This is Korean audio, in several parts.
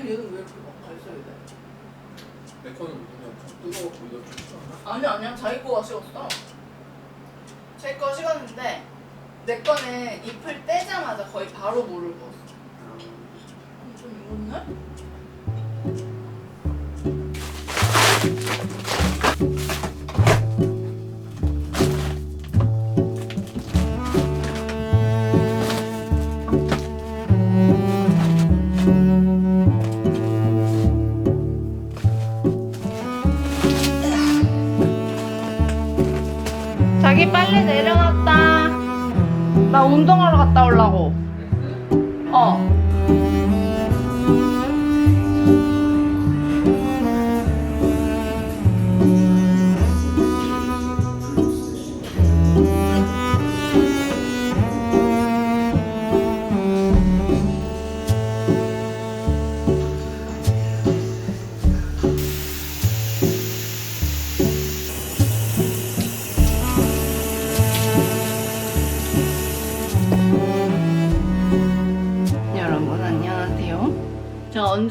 얘는 왜 이렇게 막 발사야 돼? 내 거는 그냥 좀 뜨거워 보이다 좀? 아니 아니야 자기 거가 식었어. 제 거 식었는데 내 거는 잎을 떼자마자 거의 바로 물을 부었어. 좀 익었네? 자기 빨래 내려놨다. 나 운동하러 갔다 오려고. 어.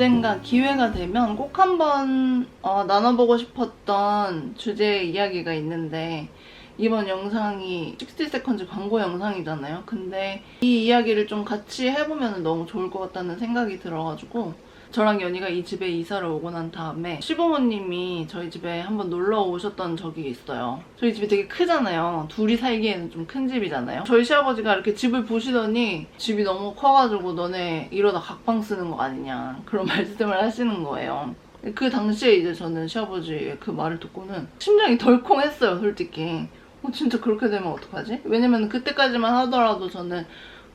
언젠가 기회가 되면 꼭 한번 어, 나눠보고 싶었던 주제 이야기가 있는데 이번 영상이 60세컨즈 광고 영상이잖아요. 근데 이 이야기를 좀 같이 해보면 너무 좋을 것 같다는 생각이 들어가지고 저랑 연희가 이 집에 이사를 오고 난 다음에 시부모님이 저희 집에 한번 놀러 오셨던 적이 있어요. 저희 집이 되게 크잖아요. 둘이 살기에는 좀 큰 집이잖아요. 저희 시아버지가 이렇게 집을 보시더니 집이 너무 커가지고 너네 이러다 각방 쓰는 거 아니냐 그런 말씀을 하시는 거예요. 그 당시에 이제 저는 시아버지의 그 말을 듣고는 심장이 덜컹했어요, 솔직히. 어, 진짜 그렇게 되면 어떡하지? 왜냐면 그때까지만 하더라도 저는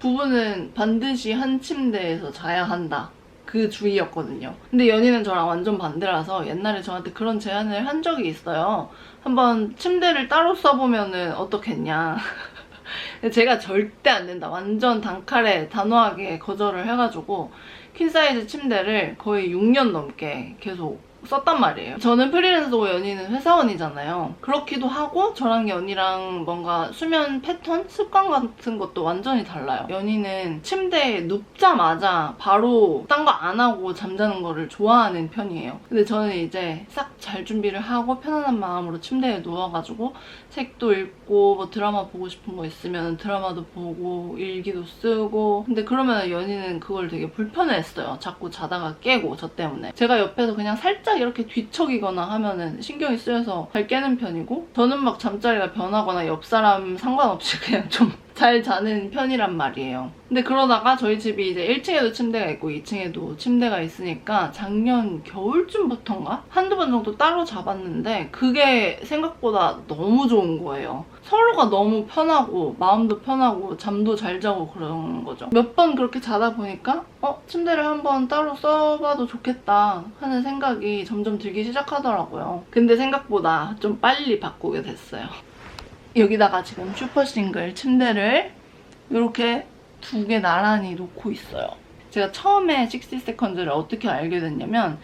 부부는 반드시 한 침대에서 자야 한다. 그 주의였거든요. 근데 연희는 저랑 완전 반대라서 옛날에 저한테 그런 제안을 한 적이 있어요. 한번 침대를 따로 써보면은 어떻겠냐. 제가 절대 안 된다. 완전 단칼에 단호하게 거절을 해가지고 퀸사이즈 침대를 거의 6년 넘게 계속 썼단 말이에요. 저는 프리랜서고 연희는 회사원이잖아요. 그렇기도 하고 저랑 연희랑 뭔가 수면 패턴, 습관 같은 것도 완전히 달라요. 연희는 침대에 눕자마자 바로 딴 거 안 하고 잠자는 거를 좋아하는 편이에요. 근데 저는 이제 싹 잘 준비를 하고 편안한 마음으로 침대에 누워가지고 책도 읽고 뭐 드라마 보고 싶은 거 있으면 드라마도 보고 일기도 쓰고 근데 그러면 연희는 그걸 되게 불편해했어요. 자꾸 자다가 깨고 저 때문에 제가 옆에서 그냥 살짝 이렇게 뒤척이거나 하면은 신경이 쓰여서 잘 깨는 편이고 저는 막 잠자리가 변하거나 옆 사람 상관없이 그냥 좀잘 자는 편이란 말이에요. 근데 그러다가 저희 집이 이제 1층에도 침대가 있고 2층에도 침대가 있으니까 작년 겨울쯤부터인가? 한두 번 정도 따로 잡았는데 그게 생각보다 너무 좋은 거예요. 서로가 너무 편하고 마음도 편하고 잠도 잘 자고 그런 거죠. 몇 번 그렇게 자다 보니까 어? 침대를 한번 따로 써봐도 좋겠다 하는 생각이 점점 들기 시작하더라고요. 근데 생각보다 좀 빨리 바꾸게 됐어요. 여기다가 지금 슈퍼싱글 침대를 이렇게 두 개 나란히 놓고 있어요. 제가 처음에 60세컨즈를 어떻게 알게 됐냐면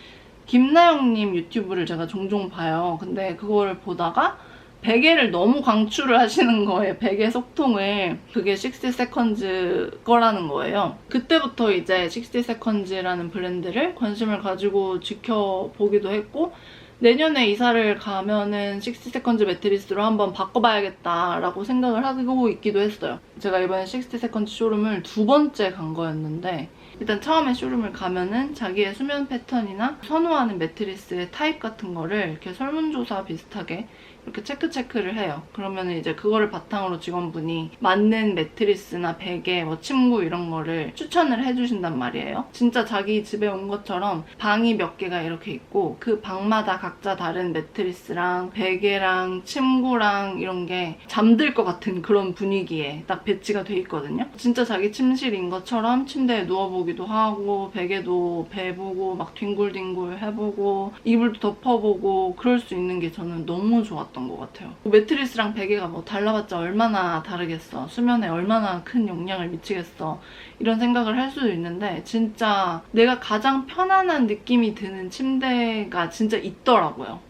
김나영님 유튜브를 제가 종종 봐요. 근데 그걸 보다가 베개를 너무 강추를 하시는 거예요. 베개 속통을. 그게 60세컨즈 거라는 거예요. 그때부터 이제 60세컨즈라는 브랜드를 관심을 가지고 지켜보기도 했고 내년에 이사를 가면은 60세컨즈 매트리스로 한번 바꿔봐야겠다라고 생각을 하고 있기도 했어요. 제가 이번에 60세컨즈 쇼룸을 두 번째 간 거였는데 일단 처음에 쇼룸을 가면은 자기의 수면 패턴이나 선호하는 매트리스의 타입 같은 거를 이렇게 설문조사 비슷하게 이렇게 체크 체크를 해요. 그러면 이제 그거를 바탕으로 직원분이 맞는 매트리스나 베개, 뭐 침구 이런 거를 추천을 해주신단 말이에요. 진짜 자기 집에 온 것처럼 방이 몇 개가 이렇게 있고 그 방마다 각자 다른 매트리스랑 베개랑 침구랑 이런 게 잠들 것 같은 그런 분위기에 딱 배치가 돼 있거든요. 진짜 자기 침실인 것처럼 침대에 누워보기도 하고 베개도 베보고 막 뒹굴뒹굴 해보고 이불도 덮어보고 그럴 수 있는 게 저는 너무 좋았던 것 같아요. 매트리스랑 베개가 뭐 달라봤자 얼마나 다르겠어. 수면에 얼마나 큰 영향을 미치겠어. 이런 생각을 할 수도 있는데 진짜 내가 가장 편안한 느낌이 드는 침대가 진짜 있더라고요.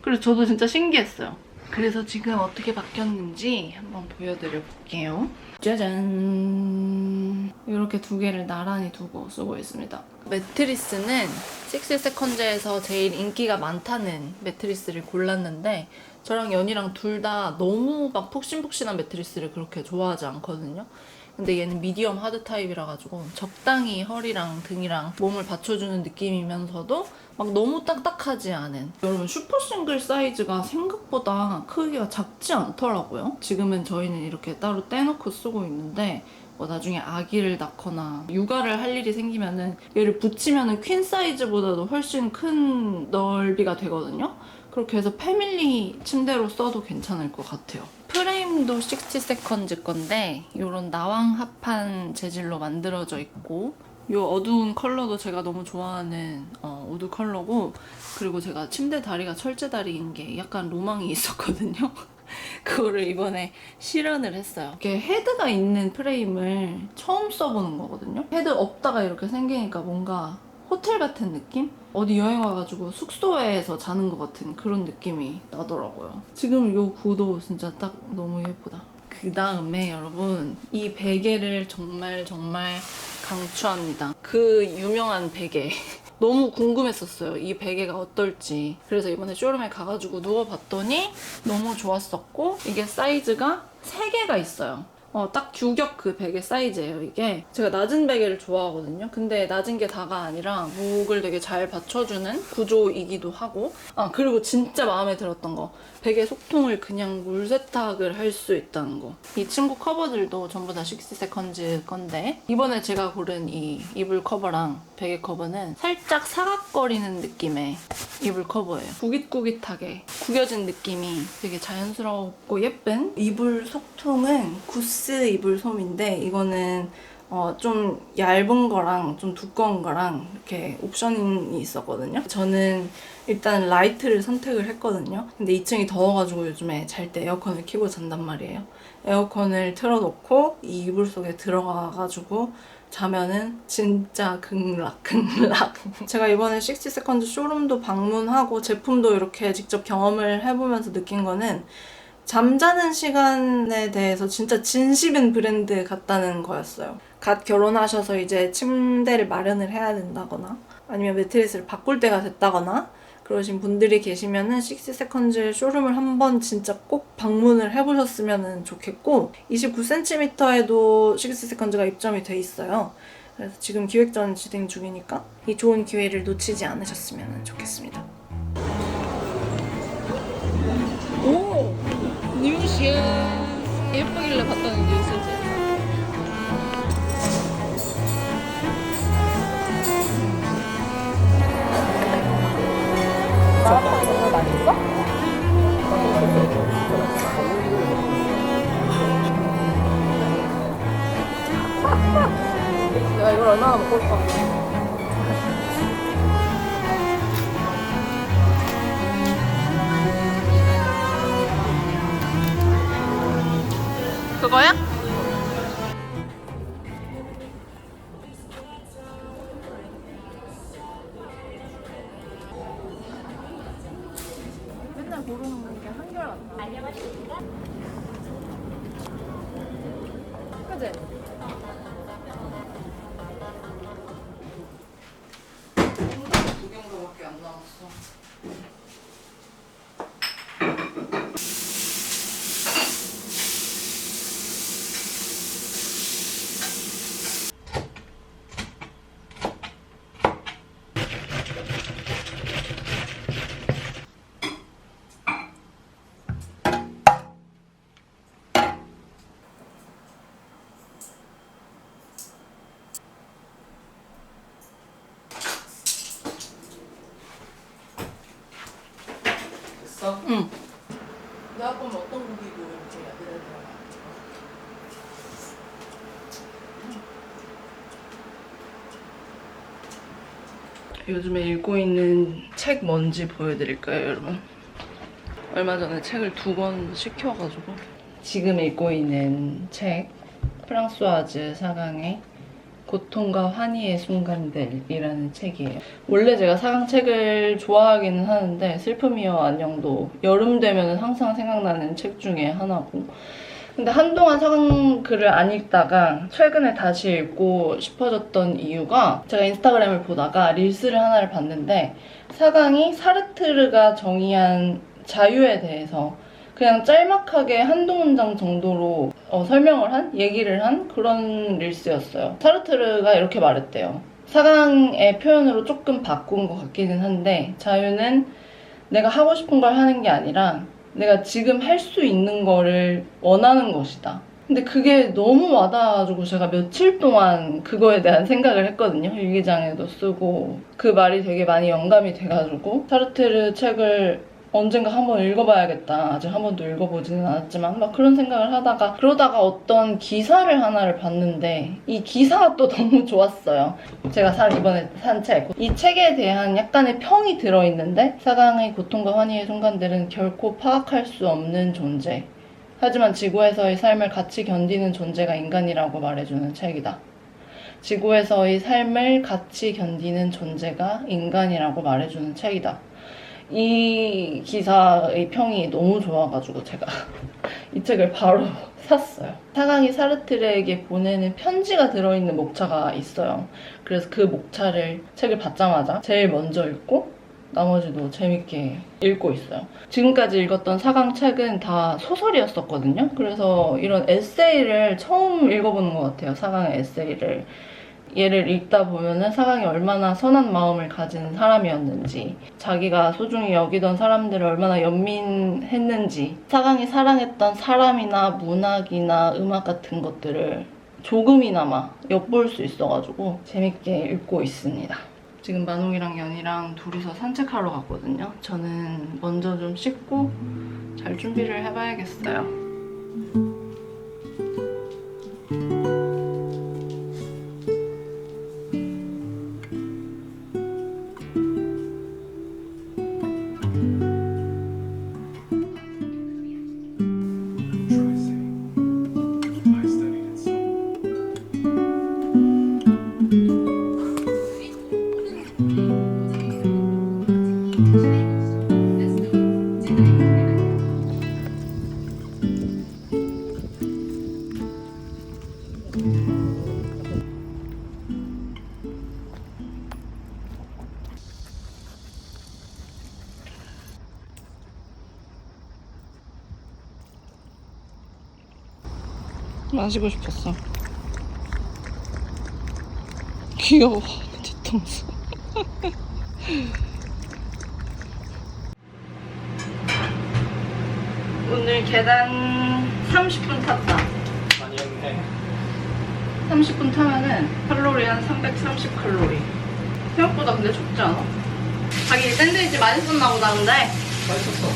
그래서 저도 진짜 신기했어요. 그래서 지금 어떻게 바뀌었는지 한번 보여드려 볼게요. 짜잔! 이렇게 두 개를 나란히 두고 쓰고 있습니다. 매트리스는 6세컨즈에서 제일 인기가 많다는 매트리스를 골랐는데 저랑 연이랑 둘 다 너무 막 폭신폭신한 매트리스를 그렇게 좋아하지 않거든요. 근데 얘는 미디엄 하드 타입이라 가지고 적당히 허리랑 등이랑 몸을 받쳐주는 느낌이면서도 막 너무 딱딱하지 않은. 여러분 슈퍼 싱글 사이즈가 생각보다 크기가 작지 않더라고요. 지금은 저희는 이렇게 따로 떼놓고 쓰고 있는데 뭐 나중에 아기를 낳거나 육아를 할 일이 생기면은 얘를 붙이면은 퀸 사이즈보다도 훨씬 큰 넓이가 되거든요 그렇게 해서 패밀리 침대로 써도 괜찮을 것 같아요. 프레임도 60세컨즈 건데 이런 나왕합한 재질로 만들어져 있고 이 어두운 컬러도 제가 너무 좋아하는 어, 우드 컬러고 그리고 제가 침대 다리가 철제 다리인 게 약간 로망이 있었거든요. 그거를 이번에 실현을 했어요. 이렇게 헤드가 있는 프레임을 처음 써보는 거거든요. 헤드 없다가 이렇게 생기니까 뭔가 호텔 같은 느낌? 어디 여행 와가지고 숙소에서 자는 것 같은 그런 느낌이 나더라고요. 지금 이 구도 진짜 딱 너무 예쁘다. 그 다음에 여러분 이 베개를 정말 정말 강추합니다. 그 유명한 베개. 너무 궁금했었어요. 이 베개가 어떨지. 그래서 이번에 쇼룸에 가가지고 누워봤더니 너무 좋았었고 이게 사이즈가 3개가 있어요. 어, 딱 규격 그 베개 사이즈예요, 이게. 제가 낮은 베개를 좋아하거든요. 근데 낮은 게 다가 아니라 목을 되게 잘 받쳐주는 구조이기도 하고. 아, 그리고 진짜 마음에 들었던 거. 베개 속통을 그냥 물 세탁을 할 수 있다는 거. 이 친구 커버들도 전부 다 60세컨즈 건데, 이번에 제가 고른 이 이불 커버랑 베개 커버는 살짝 사각거리는 느낌의 이불 커버예요. 구깃구깃하게 구겨진 느낌이 되게 자연스럽고 예쁜 이불 속통은 구스 이불 솜인데 이거는 어, 좀 얇은 거랑 좀 두꺼운 거랑 이렇게 옵션이 있었거든요. 저는 일단 라이트를 선택을 했거든요. 근데 2층이 더워가지고 요즘에 잘 때 에어컨을 켜고 잔단 말이에요. 에어컨을 틀어놓고 이 이불 속에 들어가가지고 자면은 진짜 극락 극락 제가 이번에 60세컨즈 쇼룸도 방문하고 제품도 이렇게 직접 경험을 해보면서 느낀 거는 잠자는 시간에 대해서 진짜 진심인 브랜드 같다는 거였어요 갓 결혼하셔서 이제 침대를 마련을 해야 된다거나 아니면 매트리스를 바꿀 때가 됐다거나 그러신 분들이 계시면은 60세컨즈 쇼룸을 한번 진짜 꼭 방문을 해보셨으면 좋겠고 29cm에도 60세컨즈가 입점이 돼 있어요. 그래서 지금 기획전 진행 중이니까 이 좋은 기회를 놓치지 않으셨으면 좋겠습니다. 뉴시야 예쁘길래 봤다는 뉴스지. 내가 이걸 얼마나 먹고 올까? 그거야? 요즘에 읽고 있는 책 뭔지 보여드릴까요, 여러분? 얼마 전에 책을 두 권 시켜가지고 지금 읽고 있는 책 프랑스와즈 사강의 고통과 환희의 순간들이라는 책이에요. 원래 제가 사강 책을 좋아하기는 하는데 슬픔이여 안녕도 여름 되면 항상 생각나는 책 중에 하나고 근데 한동안 사강 글을 안 읽다가 최근에 다시 읽고 싶어졌던 이유가 제가 인스타그램을 보다가 릴스를 하나를 봤는데 사강이 사르트르가 정의한 자유에 대해서 그냥 짤막하게 한두 문장 정도로 어, 설명을 한 얘기를 한 그런 릴스였어요. 사르트르가 이렇게 말했대요. 사강의 표현으로 조금 바꾼 것 같기는 한데 자유는 내가 하고 싶은 걸 하는 게 아니라 내가 지금 할 수 있는 거를 원하는 것이다. 근데 그게 너무 와닿아가지고 제가 며칠 동안 그거에 대한 생각을 했거든요. 일기장에도 쓰고 그 말이 되게 많이 영감이 돼가지고 사르트르 책을 언젠가 한번 읽어봐야겠다. 아직 한 번도 읽어보지는 않았지만 막 그런 생각을 하다가 그러다가 어떤 기사를 하나를 봤는데 이 기사가 또 너무 좋았어요. 제가 살 이번에 산 책. 이 책에 대한 약간의 평이 들어있는데 사강의 고통과 환희의 순간들은 결코 파악할 수 없는 존재. 하지만 지구에서의 삶을 같이 견디는 존재가 인간이라고 말해주는 책이다. 지구에서의 삶을 같이 견디는 존재가 인간이라고 말해주는 책이다. 이 기사의 평이 너무 좋아가지고 제가 이 책을 바로 샀어요. 사강이 사르트르에게 보내는 편지가 들어있는 목차가 있어요. 그래서 그 목차를 책을 받자마자 제일 먼저 읽고 나머지도 재밌게 읽고 있어요. 지금까지 읽었던 사강 책은 다 소설이었었거든요. 그래서 이런 에세이를 처음 읽어보는 것 같아요. 사강의 에세이를. 얘를 읽다 보면은 사강이 얼마나 선한 마음을 가진 사람이었는지, 자기가 소중히 여기던 사람들을 얼마나 연민했는지, 사강이 사랑했던 사람이나 문학이나 음악 같은 것들을 조금이나마 엿볼 수 있어가지고 재밌게 읽고 있습니다. 지금 만홍이랑 연이랑 둘이서 산책하러 갔거든요. 저는 먼저 좀 씻고 잘 준비를 해봐야겠어요. 마시고 싶었어. 귀여워, 뒤통수. 오늘 계단 30분 탔다. 많이 했네. 30분 타면은 칼로리 한 330 칼로리. 생각보다 근데 적지 않아? 자기 샌드위치 썼나 보다 근데 맛있었어.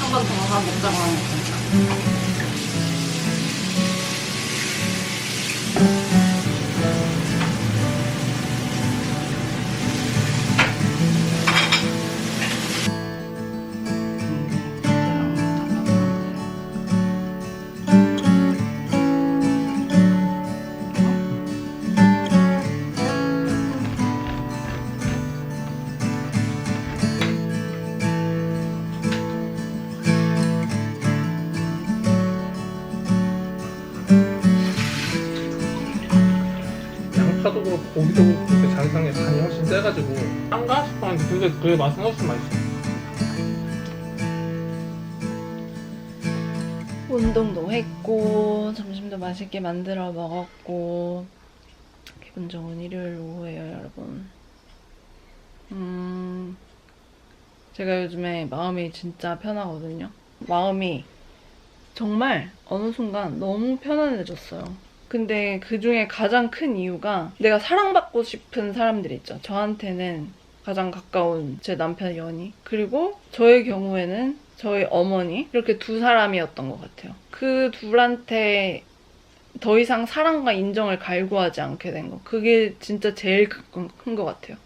한 번더가 먹자고 하 는거 근데 그게 맛은 훨씬 맛있어. 운동도 했고 점심도 맛있게 만들어 먹었고 기분 좋은 일요일 오후에요 여러분. 음 제가 요즘에 마음이 진짜 편하거든요. 마음이 정말 어느 순간 너무 편안해졌어요. 근데 그 중에 가장 큰 이유가 내가 사랑받고 싶은 사람들 있죠. 저한테는 가장 가까운 제 남편 연이. 그리고 저의 경우에는 저희 어머니. 이렇게 두 사람이었던 것 같아요. 그 둘한테 더 이상 사랑과 인정을 갈구하지 않게 된 거. 그게 진짜 제일 큰 것 같아요.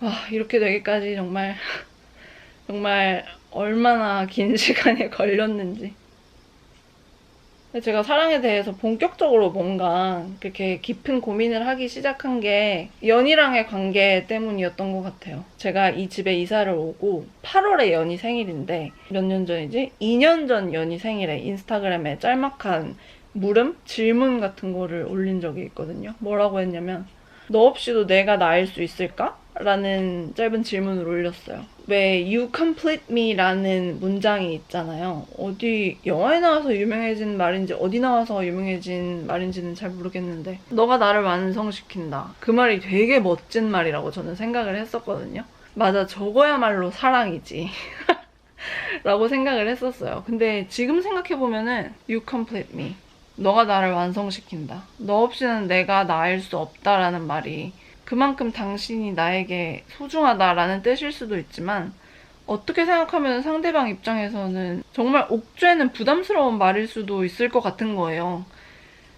와, 이렇게 되기까지 정말, 정말 얼마나 긴 시간이 걸렸는지. 제가 사랑에 대해서 본격적으로 뭔가 그렇게 깊은 고민을 하기 시작한 게 연이랑의 관계 때문이었던 것 같아요. 제가 이 집에 이사를 오고 8월에 연이 생일인데 몇 년 전이지? 2년 전 연이 생일에 인스타그램에 짤막한 물음? 질문 같은 거를 올린 적이 있거든요. 뭐라고 했냐면 너 없이도 내가 나일 수 있을까? 라는 짧은 질문을 올렸어요. 왜 You complete me 라는 문장이 있잖아요. 어디 영화에 나와서 유명해진 말인지 어디 나와서 유명해진 말인지는 잘 모르겠는데 너가 나를 완성시킨다. 그 말이 되게 멋진 말이라고 저는 생각을 했었거든요. 맞아, 저거야말로 사랑이지. 라고 생각을 했었어요. 근데 지금 생각해보면은 You complete me. 너가 나를 완성시킨다. 너 없이는 내가 나일 수 없다라는 말이 그만큼 당신이 나에게 소중하다라는 뜻일 수도 있지만 어떻게 생각하면 상대방 입장에서는 정말 옥죄는 부담스러운 말일 수도 있을 것 같은 거예요.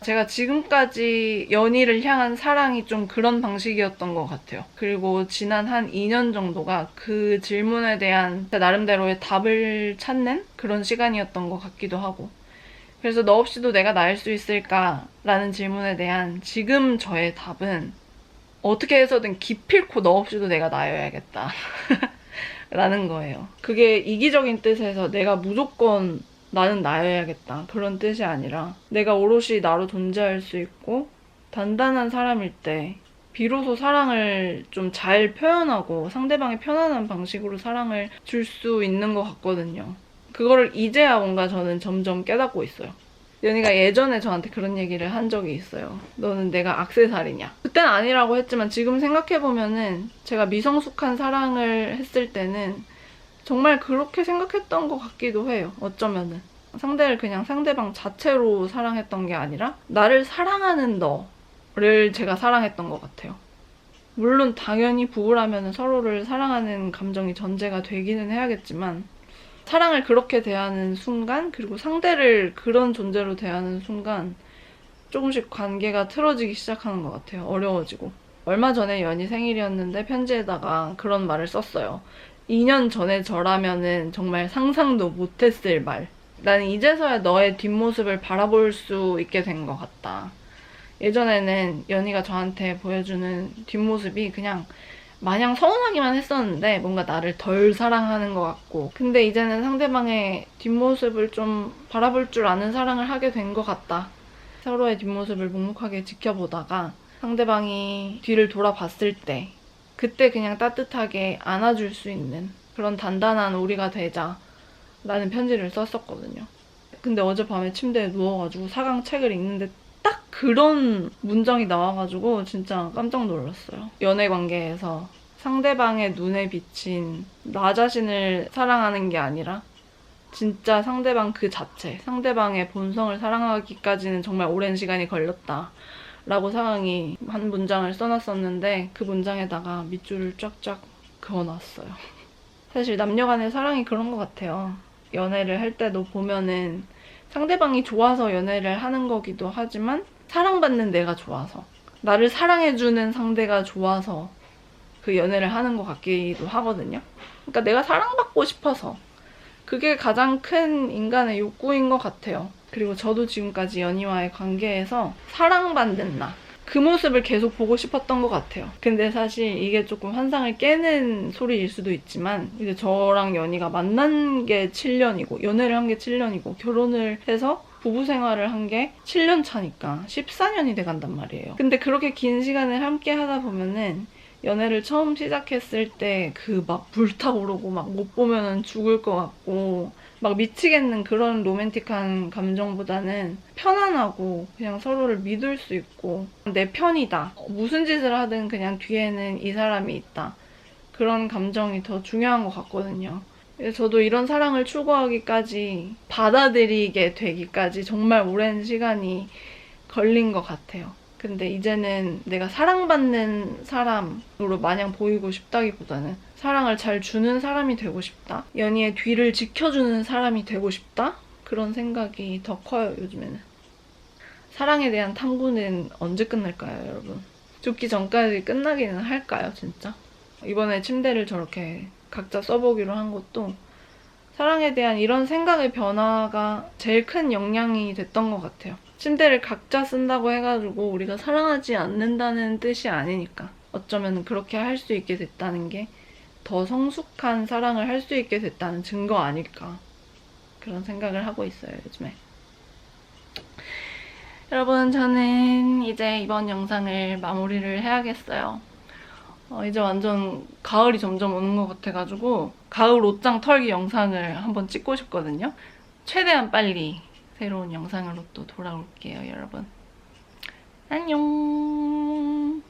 제가 지금까지 연희를 향한 사랑이 좀 그런 방식이었던 것 같아요. 그리고 지난 한 2년 정도가 그 질문에 대한 제 나름대로의 답을 찾는 그런 시간이었던 것 같기도 하고. 그래서 너 없이도 내가 나을 수 있을까? 라는 질문에 대한 지금 저의 답은 어떻게 해서든 기필코 너 없이도 내가 나여야겠다. 라는 거예요. 그게 이기적인 뜻에서 내가 무조건 나는 나여야겠다. 그런 뜻이 아니라 내가 오롯이 나로 존재할 수 있고 단단한 사람일 때 비로소 사랑을 좀 잘 표현하고 상대방이 편안한 방식으로 사랑을 줄 수 있는 것 같거든요. 그거를 이제야 뭔가 저는 점점 깨닫고 있어요. 연희가 예전에 저한테 그런 얘기를 한 적이 있어요. 너는 내가 악세사리냐? 그땐 아니라고 했지만 지금 생각해보면은 제가 미성숙한 사랑을 했을 때는 정말 그렇게 생각했던 것 같기도 해요. 어쩌면은. 상대를 그냥 상대방 자체로 사랑했던 게 아니라 나를 사랑하는 너를 제가 사랑했던 것 같아요. 물론 당연히 부부라면 서로를 사랑하는 감정이 전제가 되기는 해야겠지만 사랑을 그렇게 대하는 순간 그리고 상대를 그런 존재로 대하는 순간 조금씩 관계가 틀어지기 시작하는 것 같아요. 어려워지고. 얼마 전에 연희 생일이었는데 편지에다가 그런 말을 썼어요. 2년 전에 저라면은 정말 상상도 못했을 말. 나는 이제서야 너의 뒷모습을 바라볼 수 있게 된 것 같다. 예전에는 연희가 저한테 보여주는 뒷모습이 그냥 마냥 서운하기만 했었는데 뭔가 나를 덜 사랑하는 것 같고 근데 이제는 상대방의 뒷모습을 좀 바라볼 줄 아는 사랑을 하게 된 것 같다. 서로의 뒷모습을 묵묵하게 지켜보다가 상대방이 뒤를 돌아봤을 때 그때 그냥 따뜻하게 안아줄 수 있는 그런 단단한 우리가 되자 라는 편지를 썼었거든요. 근데 어젯밤에 침대에 누워가지고 사강 책을 읽는데 딱 그런 문장이 나와가지고 진짜 깜짝 놀랐어요. 연애 관계에서 상대방의 눈에 비친 나 자신을 사랑하는 게 아니라 진짜 상대방 그 자체, 상대방의 본성을 사랑하기까지는 정말 오랜 시간이 걸렸다. 라고 상황이 한 문장을 써놨었는데 그 문장에다가 밑줄을 쫙쫙 그어놨어요. 사실 남녀 간의 사랑이 그런 것 같아요. 연애를 할 때도 보면은 상대방이 좋아서 연애를 하는 거기도 하지만 사랑받는 내가 좋아서 나를 사랑해주는 상대가 좋아서 그 연애를 하는 것 같기도 하거든요. 그러니까 내가 사랑받고 싶어서 그게 가장 큰 인간의 욕구인 것 같아요. 그리고 저도 지금까지 연희와의 관계에서 사랑받는 나. 그 모습을 계속 보고 싶었던 것 같아요. 근데 사실 이게 조금 환상을 깨는 소리일 수도 있지만, 이제 저랑 연희가 만난 게 7년이고, 연애를 한 게 7년이고, 결혼을 해서 부부 생활을 한 게 7년 차니까 14년이 돼 간단 말이에요. 근데 그렇게 긴 시간을 함께 하다 보면은 연애를 처음 시작했을 때 그 막 불타오르고 막 못 보면은 죽을 것 같고 막 미치겠는 그런 로맨틱한 감정보다는 편안하고 그냥 서로를 믿을 수 있고 내 편이다. 무슨 짓을 하든 그냥 뒤에는 이 사람이 있다. 그런 감정이 더 중요한 것 같거든요. 저도 이런 사랑을 추구하기까지 받아들이게 되기까지 정말 오랜 시간이 걸린 것 같아요. 근데 이제는 내가 사랑받는 사람으로 마냥 보이고 싶다기보다는 사랑을 잘 주는 사람이 되고 싶다. 연희의 뒤를 지켜주는 사람이 되고 싶다. 그런 생각이 더 커요, 요즘에는. 사랑에 대한 탐구는 언제 끝날까요, 여러분? 죽기 전까지 끝나기는 할까요, 진짜? 이번에 침대를 저렇게 각자 써보기로 한 것도 사랑에 대한 이런 생각의 변화가 제일 큰 영향이 됐던 것 같아요. 침대를 각자 쓴다고 해가지고 우리가 사랑하지 않는다는 뜻이 아니니까. 어쩌면 그렇게 할 수 있게 됐다는 게 더 성숙한 사랑을 할 수 있게 됐다는 증거 아닐까. 그런 생각을 하고 있어요, 요즘에. 여러분, 저는 이제 이번 영상을 마무리를 해야겠어요. 어, 이제 완전 가을이 점점 오는 것 같아가지고 가을 옷장 털기 영상을 한번 찍고 싶거든요. 최대한 빨리 새로운 영상으로 또 돌아올게요, 여러분. 안녕!